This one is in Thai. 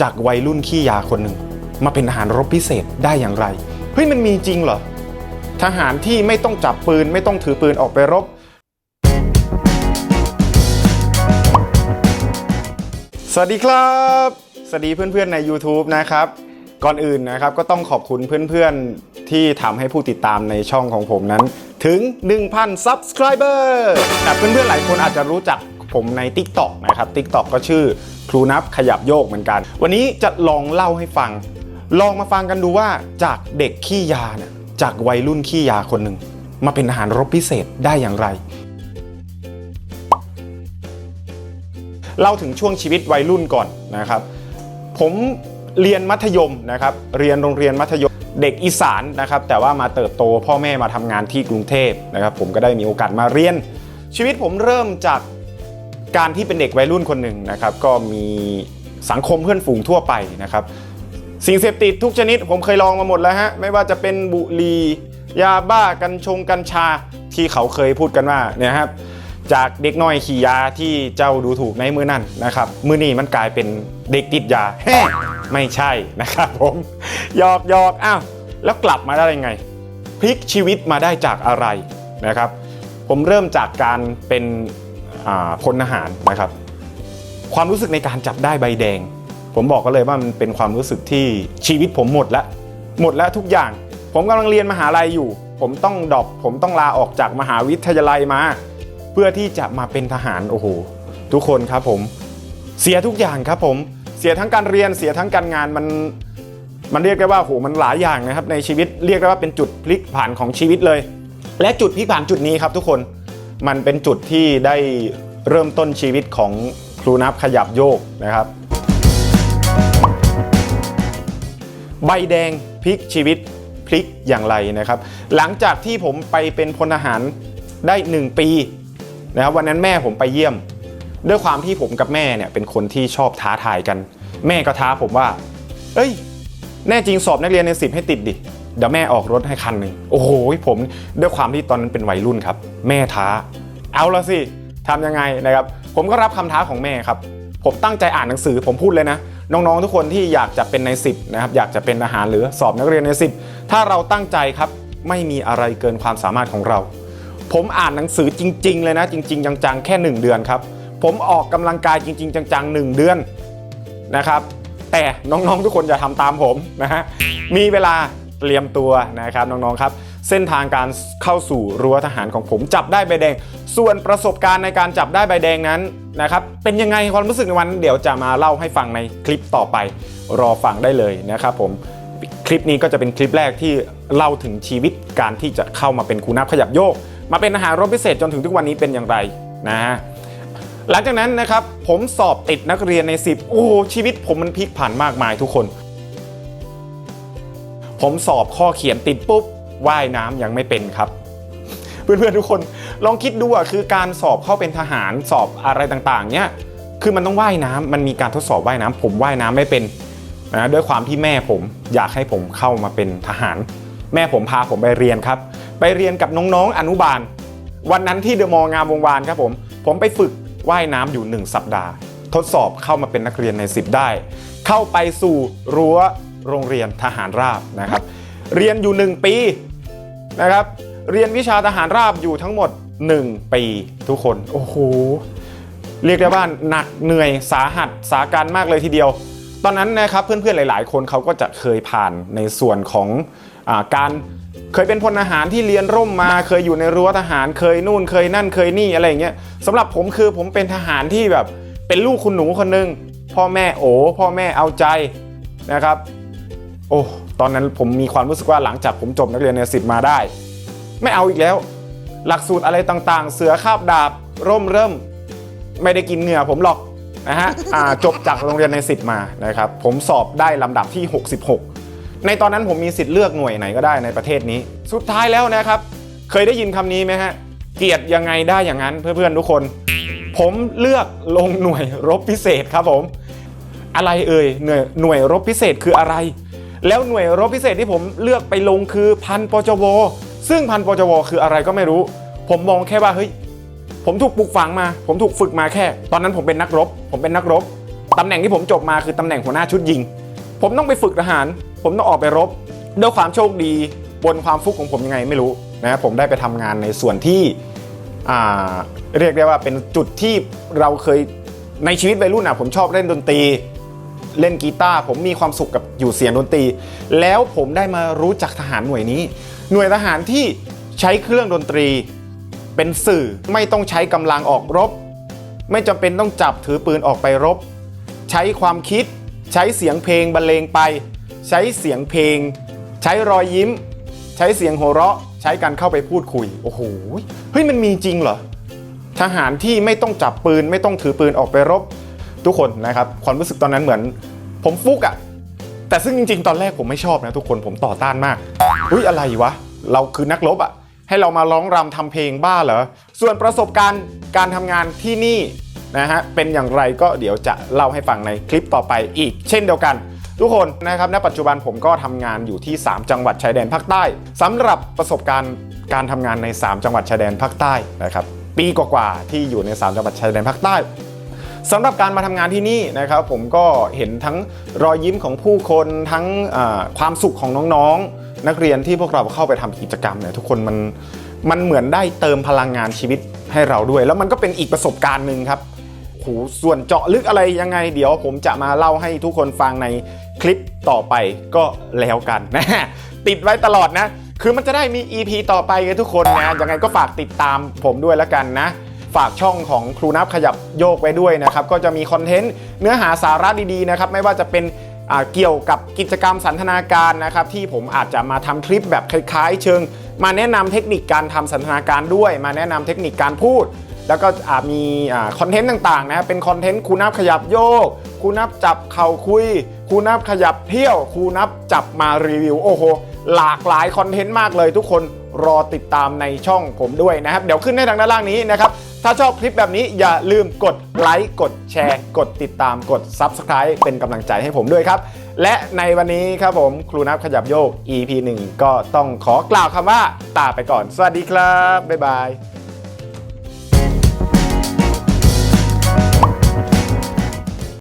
จากวัยรุ่นขี้ยาคนหนึ่งมาเป็นทหารรบพิเศษได้อย่างไรเฮ้ยมันมีจริงเหรอทหารที่ไม่ต้องจับปืนไม่ต้องถือปืนออกไปรบ สวัสดีครับ สวัสดีเพื่อนๆใน YouTube นะครับ ก่อนอื่นนะครับก็ต้องขอบคุณเพื่อนๆที่ทำให้ผู้ติดตามในช่องของผมนั้น ถึง 1,000 Subscriber แต่เพื่อนๆหลายคนอาจจะรู้จัก ผมใน TikTok นะครับ TikTok ก็ชื่อครูนับขยับโยกเหมือนกัน วันนี้จะลองเล่าให้ฟัง ลองมาฟังกันดูว่าจากเด็กขี้ยาเนี่ยจากวัยรุ่นขี้ยาคนหนึ่งมาเป็นทหารรบพิเศษได้อย่างไรเล่าถึงช่วงชีวิตวัยรุ่นก่อนนะครับ ผมเรียนมัธยมนะครับ เรียนโรงเรียนมัธยมเด็กอีสานนะครับ แต่ว่ามาเติบโตพ่อแม่มาทำงานที่กรุงเทพนะครับ ผมก็ได้มีโอกาสมาเรียน ชีวิตผมเริ่มจาก การที่เป็นเด็กวัยรุ่นคนหนึ่งนะครับ ก็มีสังคมเพื่อนฝูงทั่วไปนะครับ สิ่งเสพติดทุกชนิดผมเคยลองมาหมดแล้วฮะไม่ว่าจะเป็นบุหรี่ยาบ้ากัญชงกัญชาที่เขาเคยพูดกันว่าเนี่ยครับจากเด็กน้อยขี่ยาที่เจ้าดูถูกในมือนั่นนะครับมือนี้มันกลายเป็นเด็กติดยาแฮ่ไม่ใช่นะครับผมหยอกหยอกอ้าวแล้วกลับมาได้ยังไง พลิกชีวิตมาได้จากอะไรนะครับ ผมเริ่มจากการเป็น พลทหารนะครับ ความรู้สึกในการจับได้ใบแดง ผมบอกก็เลยว่ามันเป็นความรู้สึกที่ชีวิตผมหมดล้วหมดแล้วทุกอย่าง ผมกำลังเรียนมหาลัยอยู่ ผมต้องดรอปผมต้องลาออกจากมหาวิทยาลัยมา เพื่อที่จะมาเป็นทหารโอ้โหทุกคนครับผมเสียทุกอย่างครับผมเสียทั้งการเรียนเสียทั้งการงานมันมันเรียกได้ว่าโหมันหลายอย่างนะครับในชีวิตเรียกได้ว่าเป็นจุดพลิกผันของชีวิตเลย และจุดพลิกผันจุดนี้ครับทุกคน มันเป็นจุดที่ได้เริ่มต้นชีวิตของครูนับขยับโยกนะครับ ใบแดงพลิกชีวิตพลิกอย่างไรนะครับ หลังจากที่ผมไปเป็นพลทหารได้ 1 ปีนะครับวันนั้นแม่ผมไปเยี่ยม ด้วยความที่ผมกับแม่เนี่ยเป็นคนที่ชอบท้าทายกัน แม่ก็ท้าผมว่า เอ้ย แน่จริงสอบนักเรียนในสิบให้ติดดิ เดี๋ยวแม่ออกรถให้คันหนึ่งโอ้โหผมด้วยความที่ตอนนั้นเป็นวัยรุ่นครับ แม่ท้า เอาละสิทำยังไงนะครับ ผมก็รับคำท้าของแม่ครับ ผมตั้งใจอ่านหนังสือผมพูดเลยนะ น้องๆทุกคนที่อยากจะเป็นใน 10นะครับอยากจะเป็นทหารหรือสอบนักเรียนใน 10 ถ้าเราตั้งใจครับไม่มีอะไรเกินความสามารถของเรา ผมอ่านหนังสือจริง ๆ เลยนะ จริง ๆ จังๆแค่ 1 เดือนครับ ผมออกกำลังกายจริง ๆ จังๆ 1 เดือนนะครับ แต่น้องๆทุกคนอย่าทำตามผมนะฮะมีเวลา เตรียมตัวนะครับน้องๆครับ เส้นทางการเข้าสู่รั้วทหารของผมจับได้ใบแดง ส่วนประสบการณ์ในการจับได้ใบแดงนั้นนะครับเป็นยังไงความรู้สึกในวันเดี๋ยวจะมาเล่าให้ฟังในคลิปต่อไปรอฟังได้เลยนะครับผมคลิปนี้ก็จะเป็นคลิปแรกที่เล่าถึงชีวิตการที่จะเข้ามาเป็นครูนับขยับโยก มาเป็นทหารรบพิเศษจนถึงทุกวันนี้เป็นอย่างไรนะฮะหลังจากนั้นนะครับผมสอบติดนักเรียนใน 10 โอ้ชีวิตผมมันพลิกผันมากมายทุกคน ผมสอบข้อเขียนติดปุ๊บว่ายน้ำยังไม่เป็นครับ เพื่อนๆทุกคนลองคิดดูอะคือการสอบเข้าเป็นทหารสอบอะไรต่างๆ เนี้ยคือมันต้องว่ายน้ำมันมีการทดสอบว่ายน้ำผมว่ายน้ำไม่เป็นนะด้วยความที่แม่ผมอยากให้ผมเข้ามาเป็นทหาร แม่ผมพาผมไปเรียนครับ ไปเรียนกับน้องๆอนุบาล วันนั้นที่เดอะมอลล์งามวงวานครับผม ผมไปฝึกว่ายน้ำอยู่ 1 สัปดาห์ ทดสอบเข้ามาเป็นนักเรียนใน 10 ได้ เข้าไปสู่รั้ว โรงเรียนทหารราบนะครับ เรียนอยู่ 1 ปีนะครับ เรียนวิชาทหารราบอยู่ทั้งหมด 1 ปีทุกคน โอ้โห เรียกได้ว่าหนักเหนื่อยสาหัสสาการมากเลยทีเดียว ตอนนั้นนะครับเพื่อนๆหลาย ๆ คนเขาก็จะเคยผ่านในส่วนของอาการเคยเป็นพลทหารที่เรียนร่มมา เคยอยู่ในรั้วทหารเคยนู่นเคยนั่นเคยนี่อะไรอย่างเงี้ยสำหรับผมคือผมเป็นทหารที่แบบเป็นลูกคุณหนูคนหนึงพ่อแม่โอ้พ่อแม่เอาใจนะครับโอ้ตอนนั้นผมมีความรู้สึกว่าหลังจากผมจบนักเรียนในสิบมาได้ ไม่เอาอีกแล้ว หลักสูตรอะไรต่างๆ เสือคาบดาบร่มเริ่ม ไม่ได้กินเหงื่อผมหรอกนะฮะอ่าจบจากโรงเรียนใน 10 มานะครับผมสอบได้ลำดับที่ 66 ในตอนนั้นผมมีสิทธิ์เลือกหน่วยไหนก็ได้ในประเทศนี้ สุดท้ายแล้วนะครับ เคยได้ยินคำนี้ไหมฮะเกลียดยังไงได้อย่างนั้นเพื่อนๆทุกคน ผมเลือกลงหน่วยรบพิเศษครับผม อะไรเอ่ยหน่วยหน่วยรบพิเศษคืออะไร แล้วหน่วยรบพิเศษที่ผมเลือกไปลงคือพันปจว ซึ่งพันปจว คืออะไรก็ไม่รู้ ผมมองแค่ว่าเฮ้ยผมถูกปลูกฝังมา ผมถูกฝึกมาแค่ ตอนนั้นผมเป็นนักรบ ผมเป็นนักรบตำแหน่งที่ผมจบมาคือตำแหน่งหัวหน้าชุดยิง ผมต้องไปฝึกทหาร ผมต้องออกไปรบด้วยความโชคดีบนความฟุกของผมยังไงไม่รู้นะผมได้ไปทำงานในส่วนที่เรียกได้ว่าเป็นจุดที่เราเคยในชีวิตวัยรุ่นอะผมชอบเล่นดนตรี เล่นกีตาร์ผมมีความสุขกับอยู่เสียงดนตรี แล้วผมได้มารู้จักทหารหน่วยนี้ หน่วยทหารที่ใช้เครื่องดนตรีเป็นสื่อไม่ต้องใช้กำลังออกรบ ไม่จำเป็นต้องจับถือปืนออกไปรบ ใช้ความคิด ใช้เสียงเพลงบรรเลงไป ใช้เสียงเพลง ใช้รอยยิ้ม ใช้เสียงหัวเราะ ใช้การเข้าไปพูดคุยโอ้โหเฮ้ยมันมีจริงเหรอทหารที่ไม่ต้องจับปืนไม่ต้องถือปืนออกไปรบ ทุกคนนะครับความรู้สึกตอนนั้นเหมือน ผมฟุกอะแต่ซึ่งจริง ๆ ตอนแรกผมไม่ชอบนะทุกคนผมต่อต้านมากอุ้ยอะไรวะ เราคือนักรบอะให้เรามาร้องรำทำเพลงบ้าเหรอส่วนประสบการณ์การทำงานที่นี่นะฮะเป็นอย่างไรก็เดี๋ยวจะเล่าให้ฟังในคลิปต่อไปอีก เช่นเดียวกันทุกคนนะครับณปัจจุบันผมก็ทำงานอยู่ที่ 3 จังหวัดชายแดนภาคใต้สำหรับประสบการณ์การทำงานใน 3 จังหวัดชายแดนภาคใต้นะครับปีกว่าๆที่อยู่ใน 3 จังหวัดชายแดนภาคใต้ สำหรับการมาทำงานที่นี่นะครับผมก็เห็นทั้งรอยยิ้มของผู้คนทั้งความสุขของน้องๆ นักเรียนที่พวกเราเข้าไปทำกิจกรรมเนี่ยทุกคนมันมันเหมือนได้เติมพลังงานชีวิตให้เราด้วย แล้วมันก็เป็นอีกประสบการณ์หนึ่งครับโหส่วนเจาะลึกอะไรยังไง เดี๋ยวผมจะมาเล่าให้ทุกคนฟังในคลิปต่อไปก็แล้วกันนะติดไว้ตลอดนะ คือมันจะได้มี EP ต่อไปไงทุกคนนะยังไงก็ฝากติดตามผมด้วยแล้วกันนะ ฝากช่องของครูนับขยับโยกไว้ด้วยนะครับ ก็จะมีคอนเทนต์เนื้อหาสาระดีๆนะครับ ไม่ว่าจะเป็นเกี่ยวกับกิจกรรมสันทนาการนะครับที่ผมอาจจะมาทำคลิปแบบคล้ายๆ เชิง มาแนะนำเทคนิคการทำสันทนาการด้วย มาแนะนำเทคนิคการพูด แล้วก็มีคอนเทนต์ต่างๆนะเป็นคอนเทนต์ครูนับขยับโยกครูนับจับเข่าคุยครูนับขยับเที่ยวครูนับจับมารีวิวโอ้โหหลากหลายคอนเทนต์มากเลยทุกคนรอติดตามในช่องผมด้วยนะครับ เดี๋ยวขึ้นให้ทางด้านล่างนี้นะครับ ถ้าชอบคลิปแบบนี้อย่าลืมกดไลค์กดแชร์ กดติดตามกด Subscribe เป็นกำลังใจให้ผมด้วยครับ และในวันนี้ครับผมครูนับขยับโยก EP 1 ก็ต้องขอกล่าวคำว่าตาไปก่อน สวัสดีครับ บ๊ายบาย